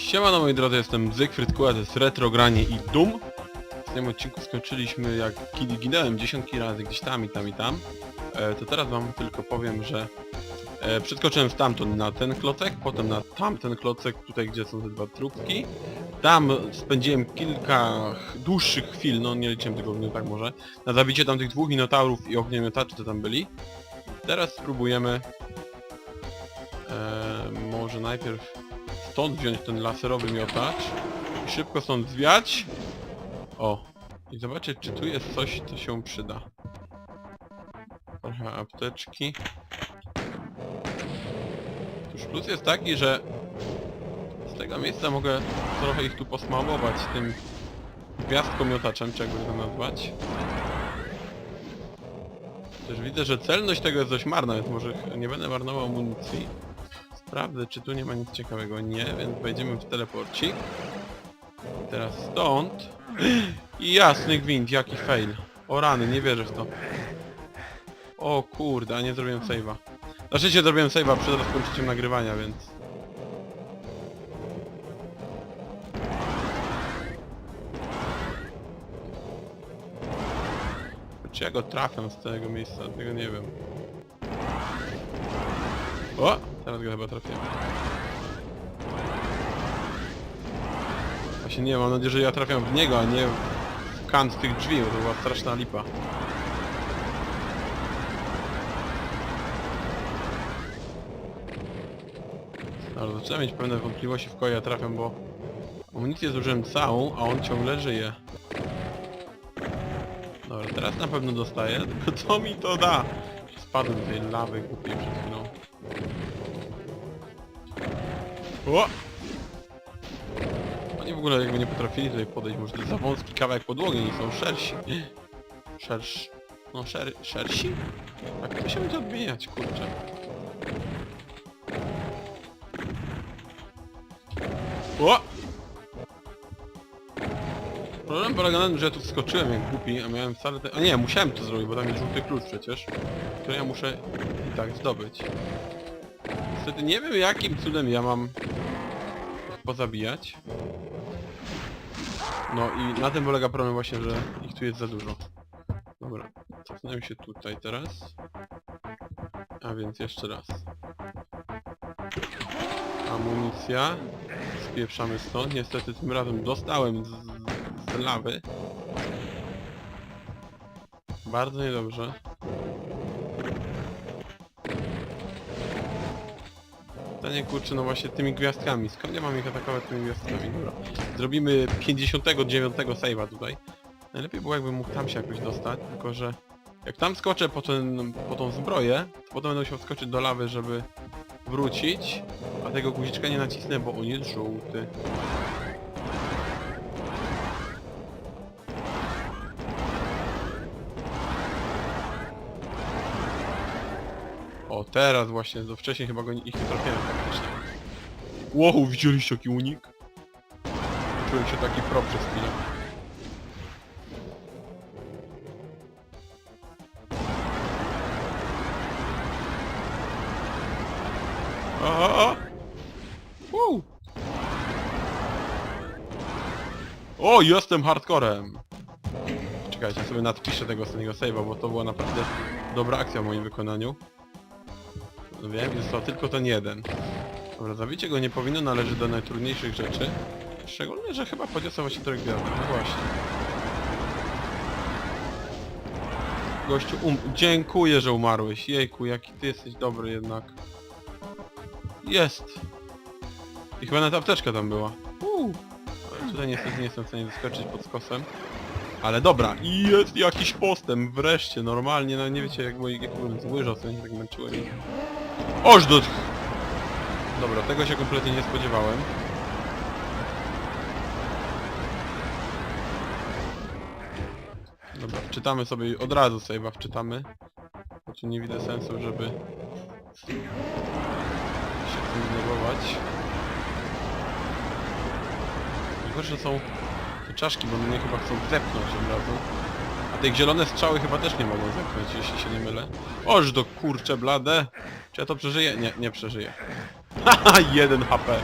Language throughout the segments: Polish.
Siemano moi drodzy, jestem Zygfryd Kula, to jest Retro Granie i Doom. W tym odcinku skończyliśmy jak kiedy ginąłem dziesiątki razy gdzieś tam i tam i tam. E, to teraz wam tylko powiem, że e, przeskoczyłem stamtąd na ten klocek, potem na tamten klocek, tutaj gdzie są te dwa trupki. Tam spędziłem kilka ch- dłuższych chwil, no nie liczyłem tego tak może, na zabicie tam tych dwóch minotaurów i ogniomiataczy, co tam byli. Teraz spróbujemy e, może najpierw stąd wziąć ten laserowy miotacz i szybko stąd zwiać. O. I zobaczyć, czy tu jest coś, co się przyda. Trochę apteczki. Tuż plus jest taki, że z tego miejsca mogę trochę ich tu posmałować tym gwiazdkomiotaczem, czy jakby to nazwać. Też widzę, że celność tego jest dość marna, więc może nie będę marnował amunicji. Sprawdzę, czy tu nie ma nic ciekawego. Nie, więc wejdziemy w teleporcik. I teraz stąd. I jasny gwint, jaki fail. O rany, nie wierzę w to. O kurde, a nie zrobiłem save'a. Znaczy się zrobiłem save'a przed rozpoczęciem nagrywania, więc... Czy ja go trafiam z tego miejsca? Tego nie wiem. O! Teraz go chyba trafiłem. Właśnie nie, mam nadzieję, że ja trafiam w niego, a nie w kant tych drzwi, bo to była straszna lipa. Ale zaczynam mieć pewne wątpliwości w kogo ja trafiam, bo amunicję zużyłem całą, a on ciągle żyje. Dobra, teraz na pewno dostaję, tylko co mi to da? Spadłem z tej lawy głupiej przed chwilą. O! Oni w ogóle jakby nie potrafili tutaj podejść, może to za wąski kawałek podłogi, nie są szersi. Szersz... No szer... szersi? Tak to się będzie odmieniać, kurczę. O! Problem polega na tym, że ja tu wskoczyłem jak głupi, a miałem wcale te... A nie, musiałem to zrobić, bo tam jest żółty klucz przecież, który ja muszę i tak zdobyć. Niestety nie wiem jakim cudem ja mam pozabijać. No i na tym polega problem właśnie, że ich tu jest za dużo. Dobra, cofnę się tutaj teraz. A więc jeszcze raz. Amunicja. Spieprzamy stąd. Niestety tym razem dostałem z, z lawy. Bardzo niedobrze. Pytanie kurczę, no właśnie tymi gwiazdkami. Skąd ja mam ich atakować tymi gwiazdkami? Dobra. Zrobimy 59 save'a tutaj. Najlepiej było jakbym mógł tam się jakoś dostać, tylko że jak tam skoczę po, ten, po tą zbroję, to potem będę musiał skoczyć do lawy, żeby wrócić, a tego guziczka nie nacisnę, bo on jest żółty. Teraz właśnie, to wcześniej chyba go nie, ich nie trafiałem faktycznie. Wow, widzieliście jaki unik? Czułem się taki pro przez chwilę. O! Wow. O, jestem hardcorem! Czekajcie, sobie nadpiszę tego ostatniego save'a, bo to była naprawdę dobra akcja w moim wykonaniu. No Wiem, został tylko ten jeden. Dobra, zabicie go nie powinno należy do najtrudniejszych rzeczy. Szczególnie, że chyba podniosę właśnie trochę gwiazdek. No właśnie. Gościu, um... Dziękuję, że umarłeś. Jejku, jaki ty jesteś dobry jednak. Jest! I chyba nawet apteczka tam była. Uuu. Tutaj niestety nie jestem w stanie wyskoczyć pod skosem. Ale dobra, i jest jakiś postęp, wreszcie, normalnie, no nie wiecie jak, jak byłem złyżał, co się tak męczyłem. Oż do... Dobra, tego się kompletnie nie spodziewałem. Dobra, wczytamy sobie, od razu save'a wczytamy. Tu nie widzę sensu, żeby się tym zdenerwować. Najgorsze są te czaszki, bo mnie chyba chcą zepchnąć od razu. Te zielone strzały chyba też nie mogą zepchnąć, jeśli się nie mylę. Oż do kurcze blade! Czy ja to przeżyję? Nie, nie przeżyję. Haha, 1 HP.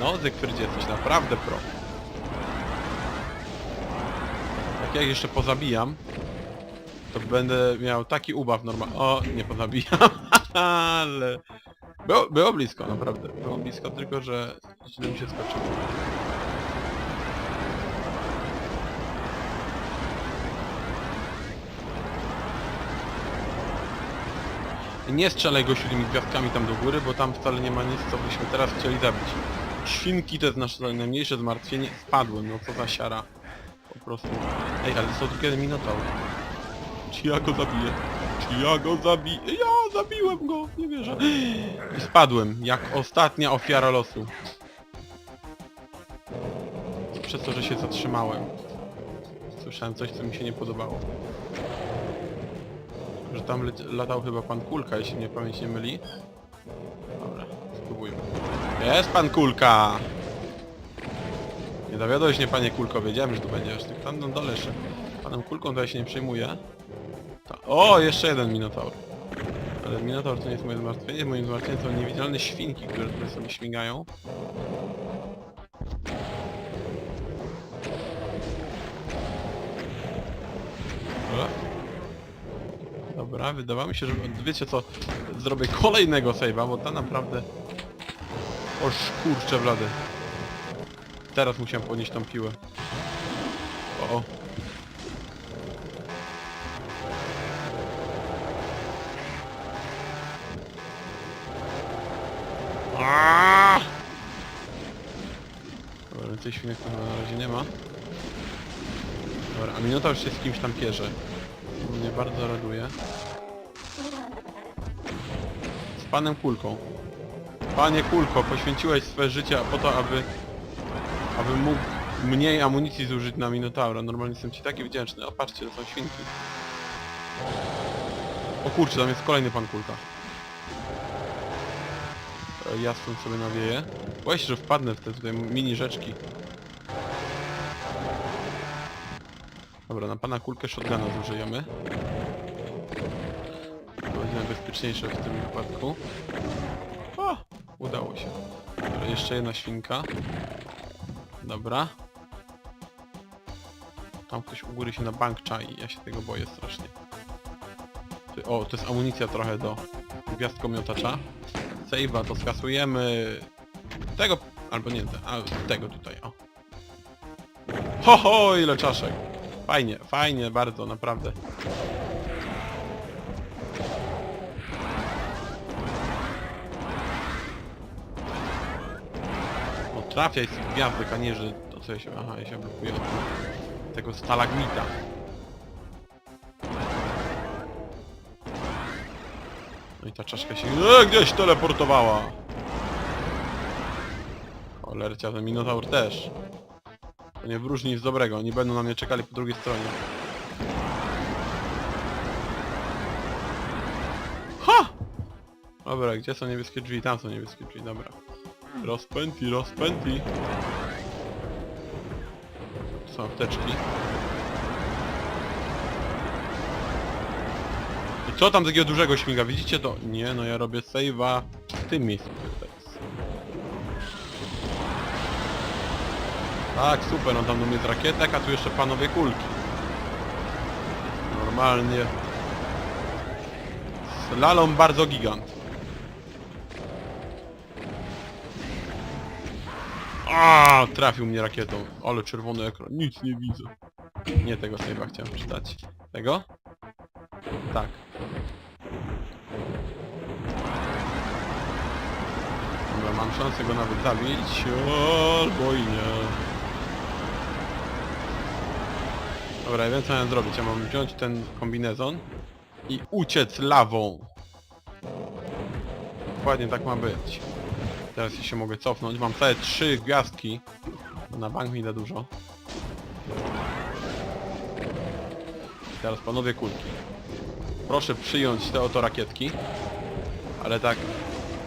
No, Zygfrydzie jesteś naprawdę pro. Jak ja jeszcze pozabijam, to będę miał taki ubaw normalny. O, nie pozabijam, ale... Było, było blisko, naprawdę. Było blisko, tylko że źle mi się skoczyło. Nie strzelaj go tymi gwiazdkami tam do góry, bo tam wcale nie ma nic, co byśmy teraz chcieli zabić. Świnki to jest nasze najmniejsze zmartwienie. Spadłem, no co za siara. Po prostu. Ej, ale są kiedy minotaur. Czy ja go zabiję? Czy ja go zabiję? Ja zabiłem go! Nie wierzę. I spadłem, jak ostatnia ofiara losu. Przez to, że się zatrzymałem. Słyszałem coś, co mi się nie podobało. Że tam latał chyba pan Kulka, jeśli mnie pamięć nie myli. Dobra, spróbujmy. Jest pan Kulka! Nie dowiadłeś mnie panie Kulko, wiedziałem, że tu będziesz. Tylko tam na dole jeszcze. Panem Kulką to ja się nie przejmuję. Ta. O, jeszcze jeden Minotaur. Ale Minotaur to nie jest moje zmartwienie, moim zmartwieniem są niewidzialne świnki, które tutaj sobie śmigają. Dobra, wydawało mi się, że... Wiecie co? Zrobię kolejnego save'a, bo ta naprawdę... Oż kurczę blady. Teraz musiałem podnieść tą piłę. O, o. Aaaa! Dobra, więcej na razie nie ma. Dobra, a Minotaur się z kimś tam pierze. To mnie bardzo raduje. Panem Kulką. Panie Kulko, poświęciłeś swoje życie po to, aby... aby mógł mniej amunicji zużyć na Minotaura. Normalnie jestem ci taki wdzięczny. O, patrzcie, to są świnki. O kurczę, tam jest kolejny pan Kulka. E, Ja stąd sobie nawieję. Boję że wpadnę w te tutaj mini rzeczki. Dobra, na pana kulkę shotguna zużyjemy. Najbezpieczniejsze w tym wypadku. O! Udało się. Dobra, jeszcze jedna świnka. Dobra. Tam ktoś u góry się na bank czai, ja się tego boję strasznie. O, to jest amunicja trochę do gwiazdkomiotacza. Save'a to skasujemy... Tego... albo nie, a tego tutaj, o. Ho, ho, ile czaszek! Fajnie, fajnie, bardzo, naprawdę. Trafiaj z tych gwiazdek, a nie, że to co ja się... Aha, ja się blokuję od tego stalagmita. No i ta czaszka się e, gdzieś teleportowała. Cholercia, ten Minotaur też. To nie wróży nic dobrego, oni będą na mnie czekali po drugiej stronie. Ha! Dobra, gdzie są niebieskie drzwi? Tam są niebieskie drzwi, dobra. Rozpęti, rozpęti. Są apteczki. I co tam takiego dużego śmiga? Widzicie to? Nie, no ja robię save'a w tym miejscu. Tak, super, no tam do mnie jest rakietek, a tu jeszcze panowie kulki. Normalnie. Slalom bardzo gigant. A, trafił mnie rakietą. Ale czerwony ekran, nic nie widzę. Nie tego save'a chciałem czytać. Tego? Tak. Dobra, mam szansę go nawet zabić, albo i nie. Dobra, wiem co mam zrobić. Ja mam wziąć ten kombinezon i uciec lawą. Dokładnie tak ma być. Teraz się mogę cofnąć. Mam całe trzy gwiazdki. bo Na bank mi da dużo. Teraz panowie kulki. Proszę przyjąć te oto rakietki. Ale tak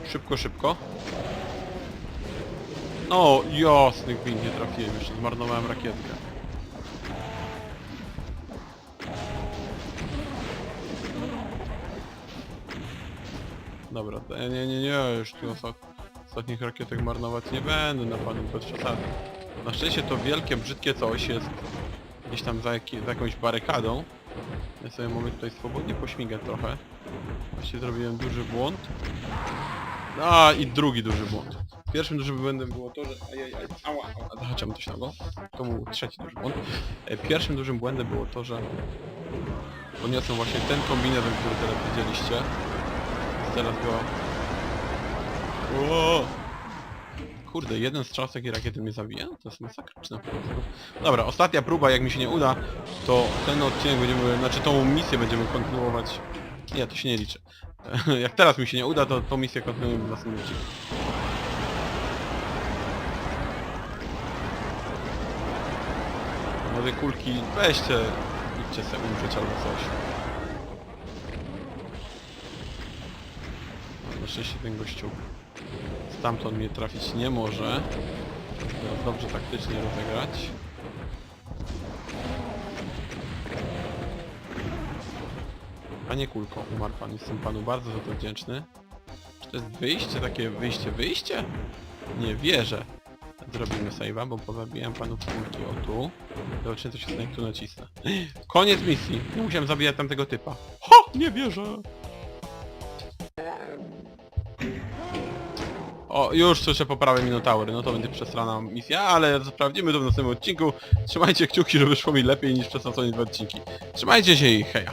szybko, szybko. No, jasnych gwint nie trafiłem. Jeszcze zmarnowałem rakietkę. Dobra, nie, nie, nie, już tu oso- Ostatnich rakietek marnować nie będę na panu bez przesady. Na szczęście to wielkie, brzydkie coś jest gdzieś tam za, jaki, za jakąś barykadą. Ja sobie mogę tutaj swobodnie pośmigać trochę. Właściwie zrobiłem duży błąd. A i drugi duży błąd. Pierwszym dużym błędem było to, że... Ajajaj, ała, ała, zahaczam coś nogą. To był trzeci duży błąd. E, Pierwszym dużym błędem było to, że podniosłem właśnie ten kombinezon, który teraz widzieliście. Teraz go... O! Kurde, jeden z takiej rakiety mnie zabija? To jest masakryczne po. Dobra, ostatnia próba, jak mi się nie uda, to ten odcinek będziemy, znaczy tą misję będziemy kontynuować. Nie, to się nie liczy. Jak teraz mi się nie uda, to tą misję kontynuujemy w następnym odcinku. Młode kulki, weźcie, idźcie sobie umrzeć albo coś. Na szczęście ten gościu stamtąd mnie trafić nie może. Dobrze taktycznie rozegrać. Panie Kulko, umarł pan, jestem panu bardzo za to wdzięczny. Czy to jest wyjście, takie wyjście, wyjście? Nie wierzę. Zrobimy save'a, bo pozabijam panów kulki o tu. Zobaczymy co się jak tu nacisnę. Koniec misji. Nie musiałem zabijać tamtego typa. Ho! Nie wierzę! O, już słyszę poprawę Minotaury, no to będzie przesrana misja, ale sprawdzimy to w następnym odcinku. Trzymajcie kciuki, żeby szło mi lepiej niż przez ostatnie dwa odcinki. Trzymajcie się i heja!